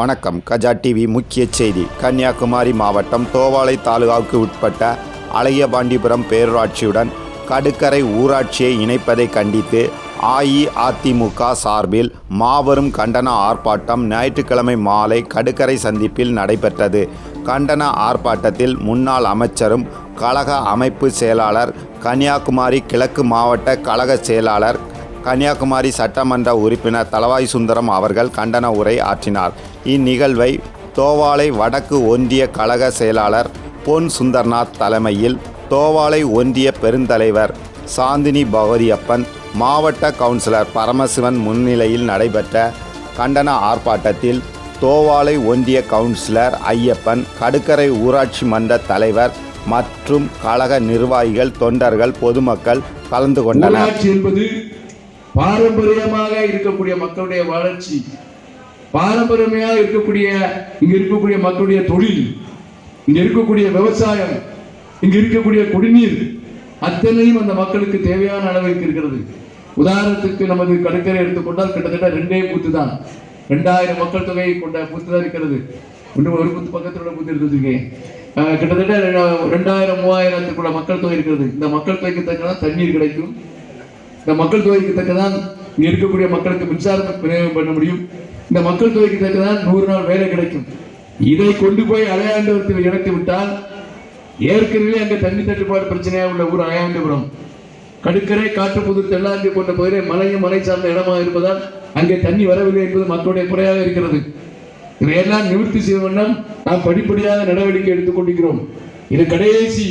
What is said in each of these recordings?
வணக்கம். கஜா டிவி முக்கிய செய்தி. கன்னியாகுமரி மாவட்டம் தோவாளை தாலுகாவுக்கு உட்பட்ட அலையபாண்டிபுரம் பேரூராட்சியுடன் கடுக்கரை ஊராட்சியை இணைப்பதை கண்டித்து அஇஅதிமுக சார்பில் மாபெரும் கண்டன ஆர்ப்பாட்டம் ஞாயிற்றுக்கிழமை மாலை கடுக்கரை சந்திப்பில் நடைபெற்றது. கண்டன ஆர்ப்பாட்டத்தில் முன்னாள் அமைச்சரும் கழக அமைப்பு செயலாளர் கன்னியாகுமரி கிழக்கு மாவட்ட கழக செயலாளர் கன்னியாகுமரி சட்டமன்ற உறுப்பினர் தலவாய் சுந்தரம் அவர்கள் கண்டன உரை ஆற்றினார். இந்நிகழ்வை தோவாளை வடக்கு ஒன்றிய கழக செயலாளர் பொன் சுந்தர்நாத் தலைமையில் தோவாளை ஒன்றிய பெருந்தலைவர் சாந்தினி பகவதியப்பன் மாவட்ட கவுன்சிலர் பரமசிவன் முன்னிலையில் நடைபெற்ற கண்டன ஆர்ப்பாட்டத்தில் தோவாளை ஒன்றிய கவுன்சிலர் ஐயப்பன் கடுக்கரை ஊராட்சி மன்ற தலைவர் மற்றும் கழக நிர்வாகிகள் தொண்டர்கள் பொதுமக்கள் கலந்து கொண்டனர். என்பது பாரம்பரியமாக இருக்கக்கூடிய மக்களுடைய வளர்ச்சி. பாரம்பரியமாக இருக்கக்கூடிய இங்க இருக்கக்கூடிய மக்களுடைய தொழில் இங்க இருக்கக்கூடிய விவசாயம் இங்க இருக்கக்கூடிய குடிநீர் அத்தனையும் அந்த மக்களுக்கு தேவையான அளவிற்கு இருக்கிறது. உதாரணத்துக்கு நமது கடற்கரை எடுத்துக்கொண்டால் கிட்டத்தட்ட ரெண்டே பூத்து தான். ரெண்டாயிரம் மக்கள் தொகையை கொண்ட பூத்து தான் இருக்கிறது. இன்னும் ஒரு பூத்து பக்கத்தில் உள்ள பூத்து இருந்ததுங்க கிட்டத்தட்ட ரெண்டாயிரம் மூவாயிரத்துக்குள்ள மக்கள் தொகை இருக்கிறது. இந்த மக்கள் தொகைக்கு தக்கதான் தண்ணீர் கிடைக்கும். இந்த மக்கள் தொகைக்கு தக்கதான் இங்க இருக்கக்கூடிய மக்களுக்கு மின்சாரத்தை பிரயோகம் பண்ண முடியும். இந்த மக்கள் தொகைக்கு தக்கதான் நூறு நாள் வேலை கிடைக்கும். இதை கொண்டு போய் அலையாண்டவரத்தில் இறக்கி விட்டால் ஏற்கனவே அங்கே தண்ணி தட்டுப்பாடு பிரச்சனையாக உள்ள ஊர் அலையாண்டபுரம். கடுக்கரை காற்றுப்புதூர் தெள்ளாந்தி போன்ற பகுதியை மலையும் மலை சார்ந்த இடமாக இருப்பதால் அங்கே தண்ணி வரவில்லை என்பது மக்களுடைய குறையாக இருக்கிறது. இதையெல்லாம் நிவர்த்தி செய்யும் வண்ணம் நாம் படிப்படியாக நடவடிக்கை எடுத்துக் கொண்டிருக்கிறோம். இது கடைசி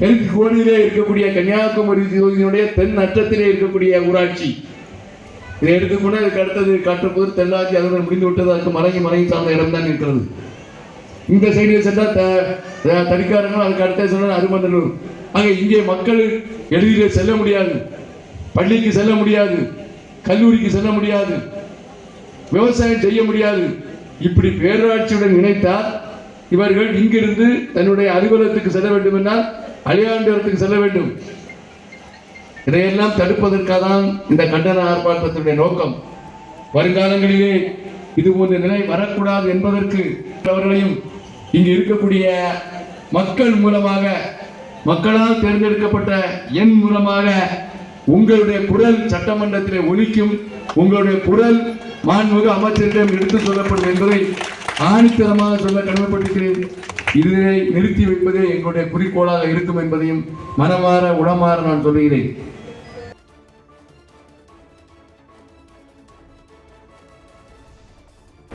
தெற்கு கோடியிலே இருக்கக்கூடிய கன்னியாகுமரி தொகுதியினுடைய தென் அற்றத்திலே இருக்கக்கூடிய ஊராட்சி. இதை எடுத்துக்கொண்டு அதுக்கு அடுத்தது காற்றுப்புதூர் தெள்ளாச்சி அதனுடன் முடிந்து விட்டது. அதுக்கு மலையும் மலையும் சார்ந்த இடம் தான் இருக்கிறது. இந்த சைடில் சென்றால் த த- அதுக்கு அடுத்த சொன்னால் அருமந்தனூர் ஆக இங்கே மக்கள் எளிதில் செல்ல முடியாது. பள்ளிக்கு செல்ல முடியாது. கல்லூரிக்கு செல்ல முடியாது. விவசாயம் செய்ய முடியாது. இப்படி பேரூராட்சியுடன் இணைத்தால் இவர்கள் இங்கிருந்து தன்னுடைய அலுவலகத்துக்கு செல்ல வேண்டும் என்றால் அழியாண்டவரத்துக்கு செல்ல வேண்டும். இதையெல்லாம் தடுப்பதற்காக தான் இந்த கண்டன ஆர்ப்பாட்டத்தினுடைய நோக்கம். வருங்காலங்களிலே இது போன்ற நிலை வரக்கூடாது என்பதற்கு அவர்களையும் இங்கு இருக்கக்கூடிய மக்கள் மூலமாக மக்களால் தேர்ந்தெடுக்கப்பட்ட எண் மூலமாக உங்களுடைய குரல் சட்டமன்றத்திலே ஒலிக்கும் உங்களுடைய குரல் மாண்புமிகு அமைச்சரிடம் எடுத்து சொல்லப்படும் என்பதை ஆணித்தரமாக சொல்ல கடமைப்பட்டிருக்கிறேன். இதனை நிறுத்தி வைப்பதே எங்களுடைய குறிக்கோளாக இருக்கும் என்பதையும் மனமாற உளமாற நான் சொல்லுகிறேன்.